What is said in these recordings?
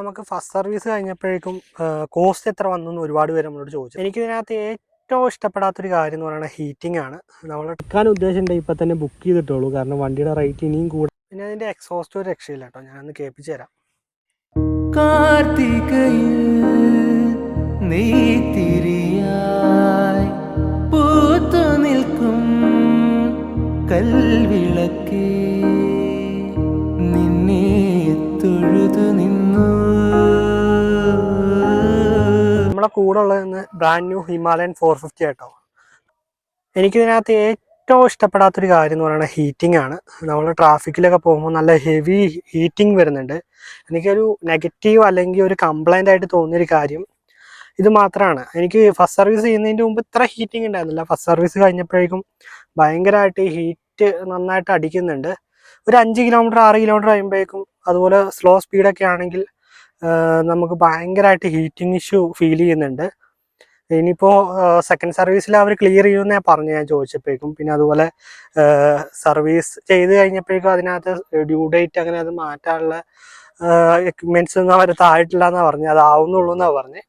നമുക്ക് first service കഴിഞ്ഞപ്പോഴേക്കും cost എത്ര വന്നു എന്ന് ഒരുപാട് പേര് നമ്മളോട് ചോദിച്ചു. എനിക്കിതിനകത്ത് ഏറ്റവും ഇഷ്ടപ്പെടാത്തൊരു കാര്യം എന്ന് പറയുന്നത് ഹീറ്റിംഗ് ആണ്. നമ്മൾ എടുക്കാൻ ഉദ്ദേശിച്ചിട്ടുണ്ട് ഇപ്പം തന്നെ ബുക്ക് ചെയ്തിട്ടുള്ളൂ കാരണം വണ്ടിയുടെ റേറ്റ് ഇനിയും കൂടും പിന്നെ അതിന്റെ എക്സോസ്റ്റ് ഒരു രക്ഷയില്ല കേട്ടോ. ഞാനൊന്ന് കേൾപ്പിച്ചു തരാം. കാർത്തികയിൽ പൂത്തു നിൽക്കും കൽവിളക്കേ. നമ്മളെ കൂടെ ഉള്ളതെന്ന് brand new Himalayan four fifty കേട്ടോ എനിക്കിതിനകത്ത് ഏറ്റവും ഇഷ്ടപ്പെടാത്തൊരു കാര്യം എന്ന് പറയുന്നത് ഹീറ്റിംഗ് ആണ്. നമ്മൾ ട്രാഫിക്കിലൊക്കെ പോകുമ്പോൾ നല്ല ഹെവി ഹീറ്റിംഗ് വരുന്നുണ്ട്. എനിക്കൊരു നെഗറ്റീവ് അല്ലെങ്കിൽ ഒരു കംപ്ലൈന്റ് ആയിട്ട് തോന്നിയൊരു കാര്യം ഇത് മാത്രമാണ് എനിക്ക് ഫസ്റ്റ് സർവീസ് ചെയ്യുന്നതിന്റെ മുമ്പ് ഇത്ര ഹീറ്റിംഗ് ഉണ്ടായിരുന്നില്ല ഫസ്റ്റ് സർവീസ് കഴിഞ്ഞപ്പോഴേക്കും ഭയങ്കരമായിട്ട് ഹീറ്റ് നന്നായിട്ട് അടിക്കുന്നുണ്ട്. ഒരു അഞ്ച് കിലോമീറ്റർ ആറ് കിലോമീറ്റർ കഴിയുമ്പോഴേക്കും അതുപോലെ സ്ലോ സ്പീഡൊക്കെ ആണെങ്കിൽ നമുക്ക് ഭയങ്കരമായിട്ട് ഹീറ്റിംഗ് ഇഷ്യൂ ഫീൽ ചെയ്യുന്നുണ്ട്. ഇനിയിപ്പോൾ സെക്കൻഡ് സർവീസിൽ അവർ ക്ലിയർ ചെയ്യുമെന്നേ പറഞ്ഞു ഞാൻ ചോദിച്ചപ്പോഴേക്കും. പിന്നെ അതുപോലെ സർവീസ് ചെയ്ത് കഴിഞ്ഞപ്പോഴേക്കും അതിനകത്ത് ഡ്യൂ ഡേറ്റ് അങ്ങനെ അത് മാറ്റാനുള്ള എക്യുപ്മെന്റ്സ് ഒന്നും അവർ താഴെട്ടില്ല എന്നാണ് പറഞ്ഞത് അതാവുന്നുള്ളൂ എന്നാണ് പറഞ്ഞത്.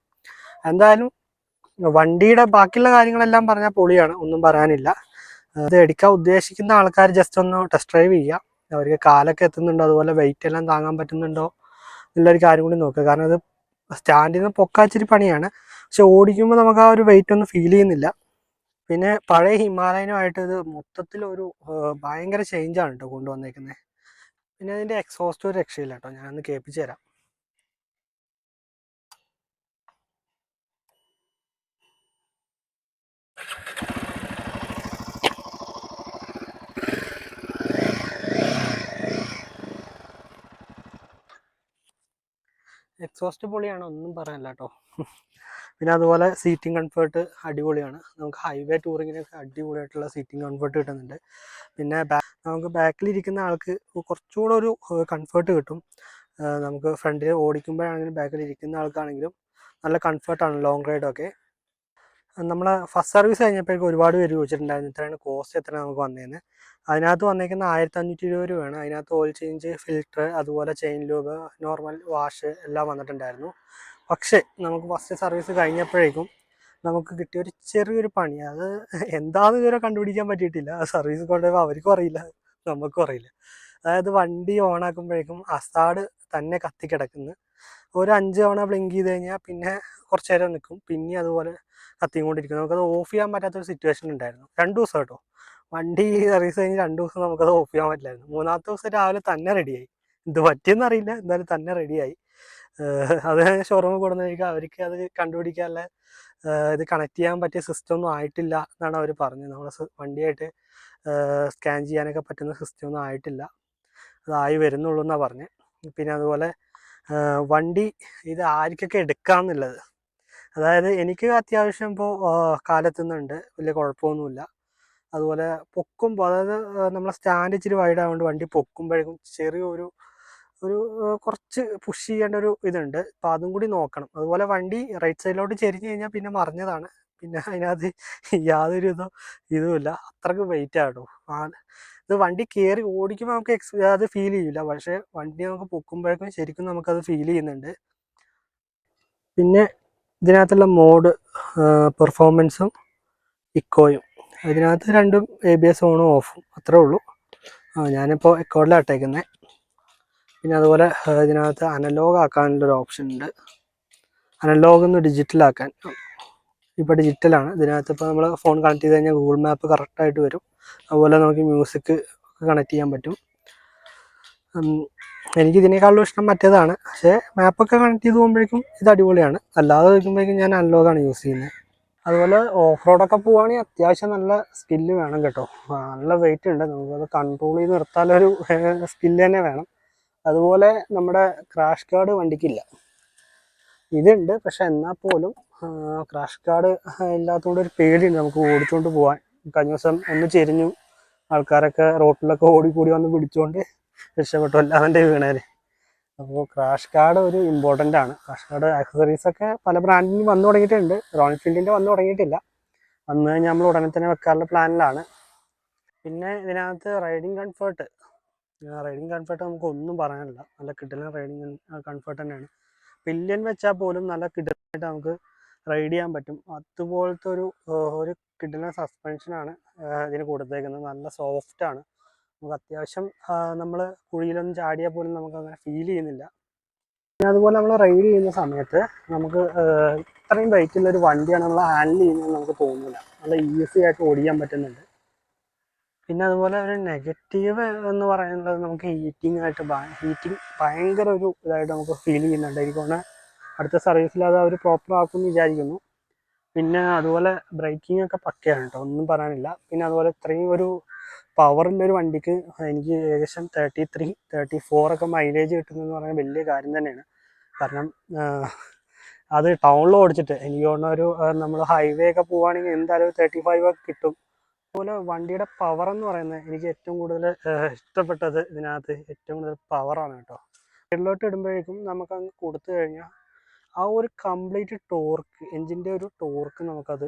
എന്തായാലും വണ്ടിയുടെ ബാക്കിയുള്ള കാര്യങ്ങളെല്ലാം പറഞ്ഞാൽ പൊളിയാണ്. ഒന്നും പറയാനില്ല. അത് എടുക്കാൻ ഉദ്ദേശിക്കുന്ന ആൾക്കാർ ജസ്റ്റ് ഒന്ന് ടെസ്റ്റ് ഡ്രൈവ് ചെയ്യുക അവർക്ക് കാലൊക്കെ എത്തുന്നുണ്ടോ? അതുപോലെ വെയിറ്റ് എല്ലാം താങ്ങാൻ പറ്റുന്നുണ്ടോ? എന്നുള്ളൊരു കാര്യം കൂടി നോക്കുക. കാരണം അത് സ്റ്റാൻഡിൽ നിന്ന് പൊക്കാച്ചിരി പണിയാണ്. പക്ഷെ ഓടിക്കുമ്പോൾ നമുക്ക് ആ ഒരു വെയിറ്റ് ഒന്നും ഫീൽ ചെയ്യുന്നില്ല. പിന്നെ പഴയ ഹിമാലയനുമായിട്ട് ഇത് മൊത്തത്തിലൊരു ഭയങ്കര ചേഞ്ചാണ് കേട്ടോ കൊണ്ടുവന്നേക്കുന്നത് പിന്നെ അതിന്റെ എക്സോസ്റ്റ് ഒരു രക്ഷയില്ല കേട്ടോ ഞാനൊന്ന് കേൾപ്പിച്ച് തരാം. എക്സോസ്റ്റ് പൊളിയാണ് ഒന്നും പറയാനില്ല കേട്ടോ പിന്നെ അതുപോലെ സീറ്റിംഗ് കംഫേർട്ട് അടിപൊളിയാണ്. നമുക്ക് ഹൈവേ ടൂറിങ്ങിനൊക്കെ അടിപൊളിയായിട്ടുള്ള സീറ്റിംഗ് കംഫേർട്ട് കിട്ടുന്നുണ്ട്. പിന്നെ നമുക്ക് ബാക്കിലിരിക്കുന്ന ആൾക്ക് കുറച്ചുകൂടെ ഒരു കംഫേർട്ട് കിട്ടും. നമുക്ക് ഫ്രണ്ടിൽ ഓടിക്കുമ്പോഴാണെങ്കിലും ബാക്കിൽ ഇരിക്കുന്ന ആൾക്കാണെങ്കിലും നല്ല കംഫർട്ടാണ് ലോങ് റൈഡൊക്കെ നമ്മളെ ഫസ്റ്റ് സർവീസ് കഴിഞ്ഞപ്പോഴേക്കും ഒരുപാട് പേര് ചോദിച്ചിട്ടുണ്ടായിരുന്നു ഇത്രയാണ് കോസ്റ്റ് എത്ര നമുക്ക് വന്നതെന്ന് അതിനകത്ത് വന്നേക്കുന്ന ആയിരത്തി അഞ്ഞൂറ്റി ഇരുപത് രൂപയാണ്. അതിനകത്ത് ഓയിൽ ചേഞ്ച് ഫിൽറ്റർ അതുപോലെ ചെയിൻ ലൂബ് നോർമൽ വാഷ് എല്ലാം വന്നിട്ടുണ്ടായിരുന്നു. പക്ഷേ നമുക്ക് ഫസ്റ്റ് സർവീസ് കഴിഞ്ഞപ്പോഴേക്കും നമുക്ക് കിട്ടിയ ഒരു ചെറിയൊരു പണി. അത് എന്താണെന്ന് ഇതുവരെ കണ്ടുപിടിക്കാൻ പറ്റിയിട്ടില്ല. സർവീസ് കൊണ്ടുപോയപ്പോൾ അവർക്കും അറിയില്ല. നമുക്കും അറിയില്ല. അതായത് വണ്ടി ഓണാക്കുമ്പോഴേക്കും അസാഡ് തന്നെ കത്തിക്കിടക്കുന്നു. ഒരു അഞ്ച് തവണ ബ്ലിങ്ക് ചെയ്ത് കഴിഞ്ഞാൽ പിന്നെ കുറച്ച് നേരം നിൽക്കും പിന്നെ അതുപോലെ കത്തിക്കൊണ്ടിരിക്കും നമുക്കത് ഓഫ് ചെയ്യാൻ പറ്റാത്തൊരു സിറ്റുവേഷൻ ഉണ്ടായിരുന്നു. രണ്ട് ദിവസം കേട്ടോ. വണ്ടി സർവീസ് കഴിഞ്ഞ് രണ്ട് ദിവസം നമുക്കത് ഓഫ് ചെയ്യാൻ പറ്റില്ലായിരുന്നു. മൂന്നാമത്തെ ദിവസം രാവിലെ തന്നെ റെഡിയായി എന്ത് പറ്റിയെന്ന് അറിയില്ല. എന്തായാലും തന്നെ റെഡിയായി അത് ഷോറൂമിൽ കൊടുക്കുന്നതായിരിക്കും അവർക്ക് അത് കണ്ടുപിടിക്കാനുള്ള ഇത് കണക്ട് ചെയ്യാൻ പറ്റിയ സിസ്റ്റം ഒന്നും ആയിട്ടില്ല എന്നാണ് അവർ പറഞ്ഞത്. നമ്മളെ വണ്ടിയായിട്ട് സ്കാൻ ചെയ്യാനൊക്കെ പറ്റുന്ന സിസ്റ്റം ഒന്നും ആയിട്ടില്ല. അതായി വരുന്നുള്ളൂ എന്നാണ് പറഞ്ഞത് പിന്നെ അതുപോലെ വണ്ടി ഇത് ആർക്കൊക്കെ എടുക്കാമെന്നുള്ളത് അതായത് എനിക്ക് അത്യാവശ്യം ഇപ്പോൾ കാലെത്തുന്നുണ്ട്. വലിയ കുഴപ്പമൊന്നുമില്ല. അതുപോലെ പൊക്കുമ്പോൾ അതായത് നമ്മളെ സ്റ്റാൻഡ് ഇച്ചിരി വൈഡ് ആയതുകൊണ്ട് വണ്ടി പൊക്കുമ്പോഴേക്കും ചെറിയൊരു ഒരു കുറച്ച് പുഷ് ചെയ്യേണ്ട ഒരു ഇതുണ്ട്. അപ്പോൾ അതും കൂടി നോക്കണം. അതുപോലെ വണ്ടി റൈറ്റ് സൈഡിലോട്ട് ചെരിഞ്ഞ് കഴിഞ്ഞാൽ പിന്നെ മറിഞ്ഞതാണ്. പിന്നെ അതിനകത്ത് യാതൊരു ഇതോ ഇതുമില്ല. അത്രയ്ക്ക് വെയിറ്റ് ആട്ടോ. ഇത് വണ്ടി കയറി ഓടിക്കുമ്പോൾ നമുക്ക് എക്സ് അത് ഫീൽ ചെയ്യില്ല പക്ഷേ വണ്ടി നമുക്ക് പൊക്കുമ്പോഴേക്കും ശരിക്കും നമുക്കത് ഫീൽ ചെയ്യുന്നുണ്ട്. പിന്നെ ഇതിനകത്തുള്ള മോഡ് പെർഫോമൻസും ഇക്കോയും അതിനകത്ത് രണ്ടും എ ബി എസ് ഓണും ഓഫും അത്രേ ഉള്ളൂ. ഞാനിപ്പോൾ എക്കോഡിലാണ് ഇട്ടേക്കുന്നത് പിന്നെ അതുപോലെ ഇതിനകത്ത് അനലോഗ് ആക്കാനുള്ളൊരു ഓപ്ഷൻ ഉണ്ട്. അനലോഗ് ഒന്ന് ഡിജിറ്റൽ ആക്കാൻ. ഇപ്പോൾ ഡിജിറ്റലാണ് ഇതിനകത്ത് ഇപ്പോൾ നമ്മൾ ഫോൺ കണക്ട് ചെയ്ത് കഴിഞ്ഞാൽ ഗൂഗിൾ മാപ്പ് കറക്റ്റായിട്ട് വരും. അതുപോലെ നമുക്ക് മ്യൂസിക് കണക്ട് ചെയ്യാൻ പറ്റും. എനിക്ക് ഇതിനേക്കാളും ഇഷ്ടം മറ്റേതാണ്. പക്ഷേ മാപ്പൊക്കെ കണക്ട് ചെയ്ത് പോകുമ്പോഴേക്കും ഇത് അടിപൊളിയാണ്. അല്ലാതെ വയ്ക്കുമ്പോഴേക്കും ഞാൻ അൺലോഗാണ് യൂസ് ചെയ്യുന്നത്. അതുപോലെ ഓഫ് റോഡൊക്കെ പോവുകയാണെങ്കിൽ അത്യാവശ്യം നല്ല സ്കില്ല് വേണം കേട്ടോ. നല്ല വെയിറ്റ് ഉണ്ട്. നമുക്കത് കൺട്രോൾ ചെയ്ത് നിർത്താനൊരു സ്കില്ല് തന്നെ വേണം. അതുപോലെ നമ്മുടെ ക്രാഷ് കാർഡ് വണ്ടിക്കില്ല. ഇതുണ്ട്. പക്ഷെ എന്നാൽ പോലും ക്രാഷ് കാർഡ് ഇല്ലാത്തതുകൊണ്ട് ഒരു പേടിയുണ്ട് നമുക്ക് ഓടിച്ചുകൊണ്ട് പോകാൻ കഴിഞ്ഞ ദിവസം ഒന്ന് ചെരിഞ്ഞു. ആൾക്കാരൊക്കെ റോട്ടിലൊക്കെ ഓടിക്കൂടി വന്ന് പിടിച്ചുകൊണ്ട് രക്ഷപ്പെട്ടു. അല്ലാതെ വീണേര് അപ്പോൾ ക്രാഷ് കാർഡ് ഒരു ഇമ്പോർട്ടന്റ് ആണ്. ക്രാഷ് കാർഡ് ആക്സസറീസ് ഒക്കെ പല ബ്രാൻഡിന് വന്നു തുടങ്ങിയിട്ടുണ്ട്. റോയൽ ഫീൽഡിന്റെ വന്നു തുടങ്ങിയിട്ടില്ല. കഴിഞ്ഞാൽ നമ്മൾ ഉടനെ തന്നെ വെക്കാറുള്ള പ്ലാനിലാണ് പിന്നെ ഇതിനകത്ത് റൈഡിങ് കംഫർട്ട് റൈഡിങ് കംഫർട്ട് നമുക്ക് ഒന്നും പറയാനില്ല. നല്ല കിട്ടുന്ന റൈഡിങ് കംഫർട്ട് തന്നെയാണ്. പില്യൻ വെച്ചാൽ പോലും നല്ല കിടലായിട്ട് നമുക്ക് റൈഡ് ചെയ്യാൻ പറ്റും. അതുപോലത്തെ ഒരു ഒരു കിടലൻ സസ്പെൻഷനാണ് ഇതിന് കൊടുത്തേക്കുന്നത്. നല്ല സോഫ്റ്റ് ആണ്. നമുക്ക് അത്യാവശ്യം നമ്മൾ കുഴിയിലൊന്നും ചാടിയാൽ പോലും നമുക്ക് അങ്ങനെ ഫീൽ ചെയ്യുന്നില്ല. പിന്നെ അതുപോലെ നമ്മൾ റൈഡ് ചെയ്യുന്ന സമയത്ത് നമുക്ക് ഇത്രയും വെയിറ്റുള്ള ഒരു വണ്ടിയാണ് നമ്മൾ ഹാൻഡിൽ ചെയ്യുന്നത് നമുക്ക് തോന്നുന്നില്ല. നല്ല ഈസി ആയിട്ട് ഓടിക്കാൻ പറ്റുന്നുണ്ട്. പിന്നെ അതുപോലെ ഒരു നെഗറ്റീവ് എന്ന് പറയുന്നത് നമുക്ക് ഹീറ്റിംഗ് ആയിട്ട് ഹീറ്റിംഗ് ഭയങ്കര ഒരു ഇതായിട്ട് നമുക്ക് ഫീൽ ചെയ്യുന്നുണ്ട്. എനിക്ക് തോന്നുന്നു അടുത്ത സർവീസിൽ അത് അവർ പ്രോപ്പർ ആക്കും വിചാരിക്കുന്നു. പിന്നെ അതുപോലെ ബ്രേക്കിംഗ് ഒക്കെ പക്കയാണ് കേട്ടോ ഒന്നും പറയാനില്ല. പിന്നെ അതുപോലെ ഇത്രയും ഒരു പവറുള്ള ഒരു വണ്ടിക്ക് എനിക്ക് ഏകദേശം തേർട്ടി ത്രീ തേർട്ടി ഫോർ ഒക്കെ മൈലേജ് കിട്ടുന്നതെന്ന് പറഞ്ഞാൽ വലിയ കാര്യം തന്നെയാണ്. കാരണം അത് ടൗണിൽ ഓടിച്ചിട്ട് എനിക്ക് തോന്നുന്ന ഒരു നമ്മൾ ഹൈവേ ഒക്കെ പോവുകയാണെങ്കിൽ എന്തായാലും തേർട്ടി ഫൈവ് ഒക്കെ കിട്ടും. അതുപോലെ വണ്ടിയുടെ പവർ എന്ന് പറയുന്നത് എനിക്ക് ഏറ്റവും കൂടുതൽ ഇഷ്ടപ്പെട്ടത് ഇതിനകത്ത് ഏറ്റവും കൂടുതൽ പവറാണ് കേട്ടോ സൈഡിലോട്ട് ഇടുമ്പോഴേക്കും നമുക്ക് അങ്ങ് കൊടുത്തു കഴിഞ്ഞാൽ ആ ഒരു കംപ്ലീറ്റ് ടോർക്ക് എൻജിന്റെ ഒരു ടോർക്ക് നമുക്കത്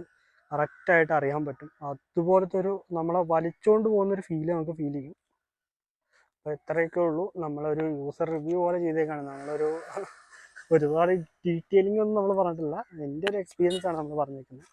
കറക്റ്റായിട്ട് അറിയാൻ പറ്റും. അതുപോലത്തെ ഒരു നമ്മളെ വലിച്ചുകൊണ്ട് പോകുന്നൊരു ഫീൽ നമുക്ക് ഫീൽ ചെയ്യും. അപ്പോൾ ഇത്രയൊക്കെ ഉള്ളൂ. നമ്മളൊരു യൂസർ റിവ്യൂ പോലെ ചെയ്തേക്കാണ്. നമ്മളൊരു ഒരുപാട് ഡീറ്റെയിലിംഗ് ഒന്നും നമ്മൾ പറഞ്ഞിട്ടില്ല. എന്റെ ഒരു എക്സ്പീരിയൻസ് ആണ് നമ്മൾ പറഞ്ഞേക്കുന്നത്.